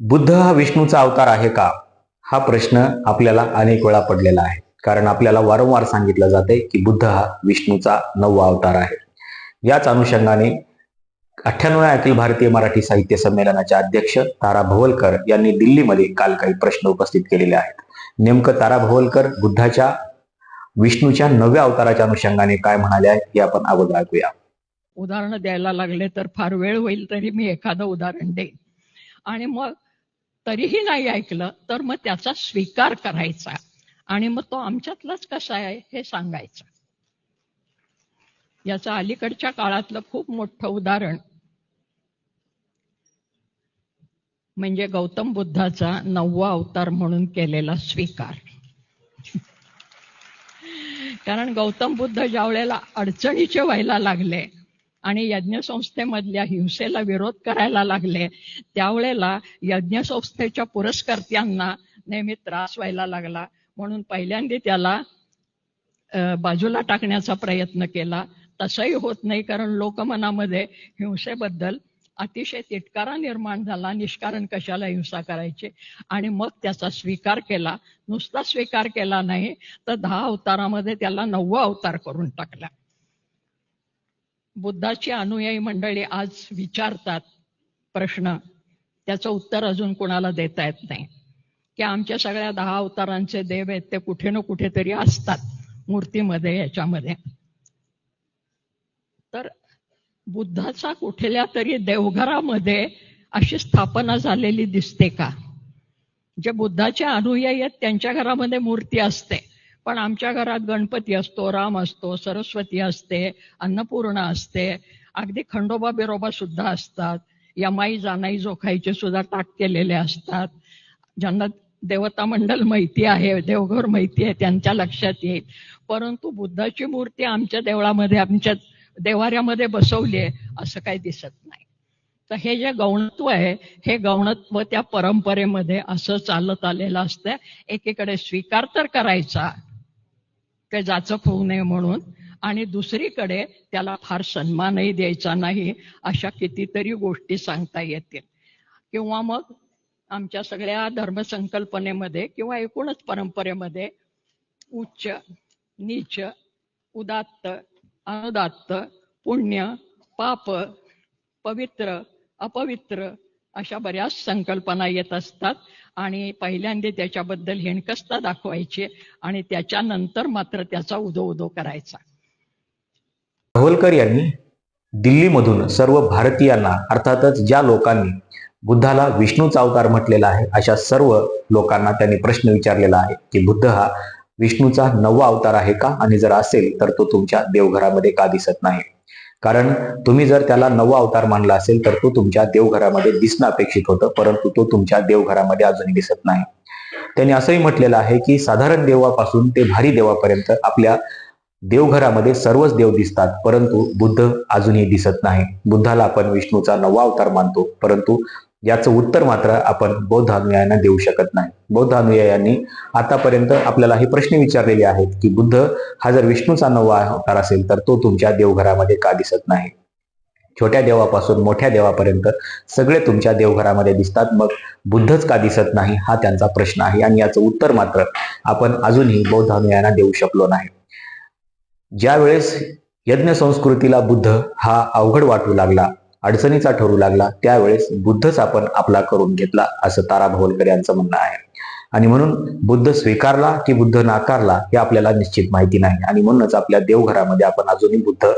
बुद्ध हा विष्णूचा अवतार आहे का? हा प्रश्न आपल्याला अनेक वेळा पडलेला आहे. कारण आपल्याला वारंवार सांगितलं जाते की बुद्ध हा विष्णूचा नववा अवतार आहे. याच अनुषंगाने अठ्ठ्याण्णव्या अखिल भारतीय मराठी साहित्य संमेलनाचे अध्यक्ष तारा भवलकर यांनी दिल्लीमध्ये काल काही प्रश्न उपस्थित केलेले आहेत. नेमकं तारा भवलकर बुद्धाच्या विष्णूच्या नव्या अवताराच्या अनुषंगाने काय म्हणाले आहे हे आपण अगोदर ऐकूया. उदाहरणं द्यायला लागले तर फार वेळ होईल तरी मी एखादं उदाहरण देईन. आणि मग तरीही नाही ऐकलं तर मग त्याचा स्वीकार करायचा. आणि मग तो आमच्यातलाच कसा आहे हे सांगायचं. याचं अलीकडच्या काळातलं खूप मोठं उदाहरण. म्हणजे गौतम बुद्धाचा नववा अवतार म्हणून केलेला स्वीकार. कारण गौतम बुद्ध ज्या वेळेला अडचणीचे व्हायला लागले आणि यज्ञसंस्थेमधल्या हिंसेला विरोध करायला लागले. त्यावेळेला यज्ञसंस्थेच्या पुरस्कर्त्यांना नेहमी त्रास व्हायला लागला. म्हणून पहिल्यांदा त्याला बाजूला टाकण्याचा प्रयत्न केला. तसंही होत नाही कारण लोकमनामध्ये हिंसेबद्दल अतिशय तिटकारा निर्माण झाला. निष्कारण कशाला हिंसा करायची? आणि मग त्याचा स्वीकार केला. नुसता स्वीकार केला नाही तर दहा अवतारामध्ये त्याला नववा अवतार करून टाकला. बुद्धाची अनुयायी मंडळी आज विचारतात प्रश्न. त्याचं उत्तर अजून कोणाला देता येत नाही. की आमच्या सगळ्या दहा अवतारांचे देव आहेत ते कुठे ना कुठेतरी असतात मूर्तीमध्ये याच्यामध्ये. तर बुद्धाचा कुठल्या तरी देवघरामध्ये अशी स्थापना झालेली दिसते का? जे बुद्धाचे अनुयायी आहेत त्यांच्या घरामध्ये मूर्ती असते. पण आमच्या घरात गणपती असतो राम असतो सरस्वती असते अन्नपूर्णा असते. अगदी खंडोबा बिरोबा सुद्धा असतात. यमाई जानाई जोखाईचे सुद्धा ताट केलेले असतात. ज्यांना देवता मंडल माहिती आहे देवघर माहिती आहे त्यांच्या लक्षात येईल. परंतु बुद्धाची मूर्ती आमच्या देवळामध्ये आमच्या देवाऱ्यामध्ये बसवली आहे असं काही दिसत नाही. तर हे जे गौणत्व आहे हे गौणत्व त्या परंपरेमध्ये असं चालत आलेलं असतं. एकीकडे स्वीकार तर करायचा काही जाचक होऊ नये म्हणून. आणि दुसरीकडे त्याला फार सन्मानही द्यायचा नाही अशा कितीतरी गोष्टी सांगता येतील. किंवा मग आमच्या सगळ्या धर्मसंकल्पनेमध्ये किंवा एकूणच परंपरेमध्ये उच्च नीच उदात्त अनुदात्त पुण्य पाप पवित्र अपवित्र अशा बऱ्याच संकल्पना येत असतात. आणि पहिल्यांदा त्याच्याबद्दल हिणकस्ता दाखवायची आणि त्याच्यानंतर मात्र त्याचा उदो उदो करायचा. राहुलकर यांनी दिल्लीमधून सर्व भारतीयांना अर्थातच ज्या लोकांनी बुद्धाला विष्णूचा अवतार म्हटलेला आहे अशा सर्व लोकांना त्यांनी प्रश्न विचारलेला आहे की बुद्ध हा विष्णूचा नववा अवतार आहे का? आणि जर असेल तर तो तुमच्या देवघरामध्ये का दिसत नाही? कारण तुम्ही जर त्याला नवा अवतार मानला असेल तर तो तुमच्या देवघरामध्ये दिसणं अपेक्षित होतं परंतु तो तुमच्या देवघरामध्ये अजूनही दिसत नाही. त्यांनी असंही म्हटलेलं आहे की साधारण देवापासून ते भारी देवापर्यंत आपल्या देवघरामध्ये सर्वच देव दिसतात परंतु बुद्ध अजूनही दिसत नाही. बुद्धाला आपण विष्णूचा नवा अवतार मानतो परंतु याचं उत्तर मात्र आपण बौद्ध अनुयायांना देऊ शकत नाही. बौद्ध अनुयायांनी आतापर्यंत आपल्याला हे प्रश्न विचारलेले आहेत की बुद्ध हा जर विष्णूचा नववा अवतार असेल तर तो तुमच्या देवघरामध्ये का दिसत नाही? छोट्या देवापासून मोठ्या देवापर्यंत सगळे तुमच्या देवघरामध्ये दिसतात मग बुद्धच का दिसत नाही? हा त्यांचा प्रश्न आहे आणि याचं उत्तर मात्र आपण अजूनही बौद्ध अनुयायांना देऊ शकलो नाही. ज्यावेळेस यज्ञ संस्कृतीला बुद्ध हा अवघड वाटू लागला अडचणीचा ठरू लागला त्यावेळेस बुद्धच आपण आपला करून घेतला असं तारा भवलकर यांचं म्हणणं आहे. आणि म्हणून बुद्ध स्वीकारला की बुद्ध नाकारला हे आपल्याला निश्चित माहिती नाही. आणि म्हणूनच आपल्या देवघरामध्ये आपण अजूनही बुद्ध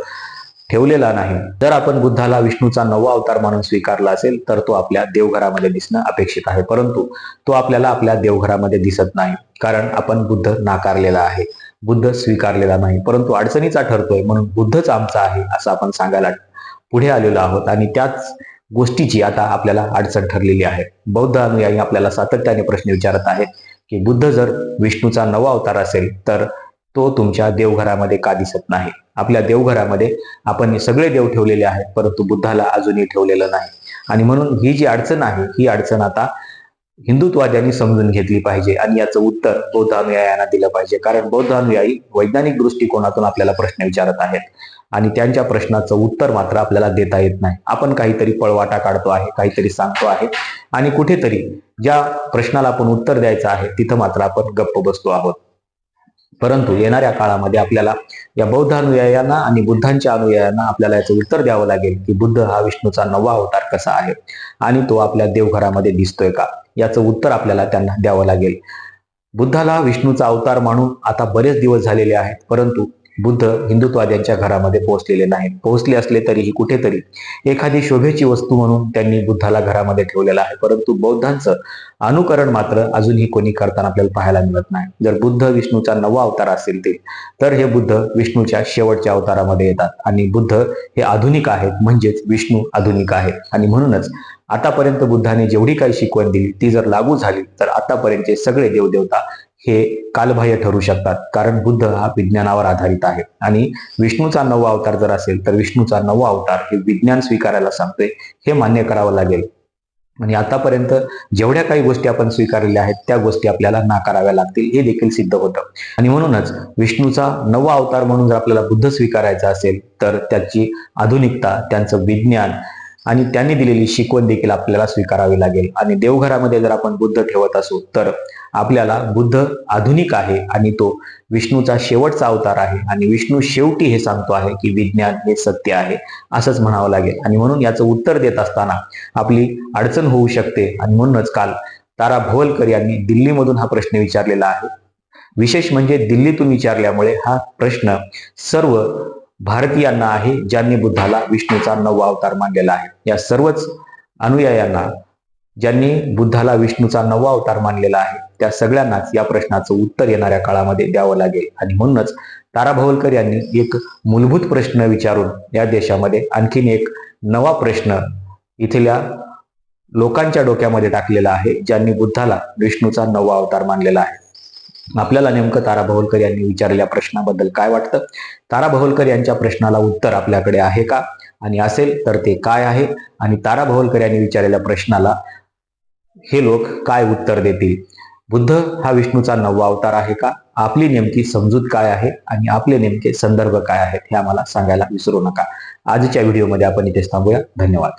ठेवलेला नाही. जर आपण बुद्धाला विष्णूचा नवा अवतार म्हणून स्वीकारला असेल तर तो आपल्या देवघरामध्ये दिसणं अपेक्षित आहे. परंतु तो आपल्याला आपल्या देवघरामध्ये दिसत नाही कारण आपण बुद्ध नाकारलेला आहे. बुद्ध स्वीकारलेला नाही. परंतु अडचणीचा ठरतोय म्हणून बुद्धच आमचा आहे असं आपण सांगायला पुढे आलेलो आहोत आणि त्याच गोष्टीची आता आपल्याला अडचण ठरलेली आहे. बौद्ध अनुयायी आपल्याला सातत्याने प्रश्न विचारत आहेत की बुद्ध जर विष्णूचा नवा अवतार असेल तर तो तुमच्या देवघरामध्ये का दिसत नाही? आपल्या देवघरामध्ये आपण सगळे देव ठेवलेले आहेत परंतु बुद्धाला अजूनही ठेवलेलं नाही. आणि म्हणून ही जी अडचण आहे ही अडचण आता हिंदुत्वाद्यांनी समजून घेतली पाहिजे आणि याचं उत्तर बौद्ध अनुयायांना दिलं पाहिजे. कारण बौद्ध अनुयायी वैज्ञानिक दृष्टिकोनातून आपल्याला प्रश्न विचारत आहेत. आणि त्यांच्या प्रश्नाचं उत्तर मात्र आपल्याला देता येत नाही. आपण काहीतरी पळवाटा काढतो आहे काहीतरी सांगतो आहे. आणि कुठेतरी ज्या प्रश्नाला आपण उत्तर द्यायचं आहे तिथं मात्र आपण गप्प बसतो आहोत. परंतु येणाऱ्या काळामध्ये आपल्याला या बौद्ध अनुयायांना आणि बुद्धांच्या अनुयायांना आपल्याला याचं उत्तर द्यावं लागेल की बुद्ध हा विष्णूचा नवा अवतार कसा आहे आणि तो आपल्या देवघरामध्ये दिसतोय का? याचं उत्तर आपल्याला त्यांना द्यावं लागेल. बुद्धाला विष्णूचा अवतार म्हणून आता बरेच दिवस झालेले आहेत परंतु बुद्ध हिंदुत्वाद्यांच्या घरामध्ये पोहोचलेले नाहीत. पोहोचले असले तरीही कुठेतरी एखादी शोभेची वस्तू म्हणून त्यांनी बुद्धाला घरामध्ये ठेवलेला आहे. परंतु बौद्धांचं अनुकरण मात्र अजूनही कोणी करताना आपल्याला पाहायला मिळत नाही. जर बुद्ध विष्णूचा नवा अवतार असेल ते तर हे बुद्ध विष्णूच्या शेवटच्या अवतारामध्ये येतात. आणि बुद्ध हे आधुनिक आहेत म्हणजेच विष्णू आधुनिक आहे. आणि म्हणूनच आतापर्यंत बुद्धाने जेवढी काही शिकवण दिली ती जर लागू झाली तर आतापर्यंतचे सगळे देवदेवता हे कालबाह्य ठरू शकतात. कारण बुद्ध हा विज्ञानावर आधारित आहे. आणि विष्णूचा नवा अवतार जर असेल तर विष्णूचा नवा अवतार हे विज्ञान स्वीकारायला सांगतोय. हे मान्य करावं लागेल. आणि आतापर्यंत जेवढ्या काही गोष्टी आपण स्वीकारलेल्या आहेत त्या गोष्टी आपल्याला नाकाराव्या लागतील. हे देखील सिद्ध होतं. आणि म्हणूनच विष्णूचा नवा अवतार म्हणून जर आपल्याला बुद्ध स्वीकारायचा असेल तर त्याची आधुनिकता त्यांचं विज्ञान आणि त्यांनी दिलेली शिकवण देखील आपल्याला स्वीकारावी लागेल. आणि देवघरामध्ये जर आपण बुद्ध ठेवत असू तर आपल्याला बुद्ध आधुनिक आहे आणि तो विष्णूचा शेवटचा अवतार आहे. आणि विष्णू शेवटी हे सांगतो आहे की विज्ञान हे सत्य आहे असंच म्हणावं लागेल. आणि म्हणून याचं उत्तर देत असताना आपली अडचण होऊ शकते. आणि म्हणूनच काल तारा भवलकर यांनी दिल्लीमधून हा प्रश्न विचारलेला आहे. विशेष म्हणजे दिल्लीतून विचारल्यामुळे हा प्रश्न सर्व भारतीयांना आहे ज्यांनी बुद्धाला विष्णूचा नवा अवतार मानलेला आहे. या सर्वच अनुयायांना ज्यांनी बुद्धाला विष्णूचा नवा अवतार मानलेला आहे त्या सगळ्यांनाच या प्रश्नाचं उत्तर येणाऱ्या काळामध्ये द्यावं लागेल. आणि म्हणूनच तारा भवलकर यांनी एक मूलभूत प्रश्न विचारून या देशामध्ये आणखीन एक नवा प्रश्न इथल्या लोकांच्या डोक्यामध्ये टाकलेला आहे ज्यांनी बुद्धाला विष्णूचा नवा अवतार मानलेला आहे. आपल्याला नेमकं तारा भवलकर यांनी विचारलेल्या प्रश्नाबद्दल काय वाटतं? तारा भवलकर यांच्या प्रश्नाला उत्तर आपल्याकडे आहे का? आणि असेल तर ते काय आहे? आणि तारा भवलकर यांनी विचारलेल्या प्रश्नाला हे लोक काय उत्तर देतील? बुद्ध हा विष्णूचा नववा अवतार आहे का? आपली नेमकी समजूत काय आहे? आणि आपले नेमके संदर्भ काय आहेत? हे आम्हाला सांगायला विसरू नका. आजच्या व्हिडिओमध्ये आपण इथेच थांबूया. धन्यवाद.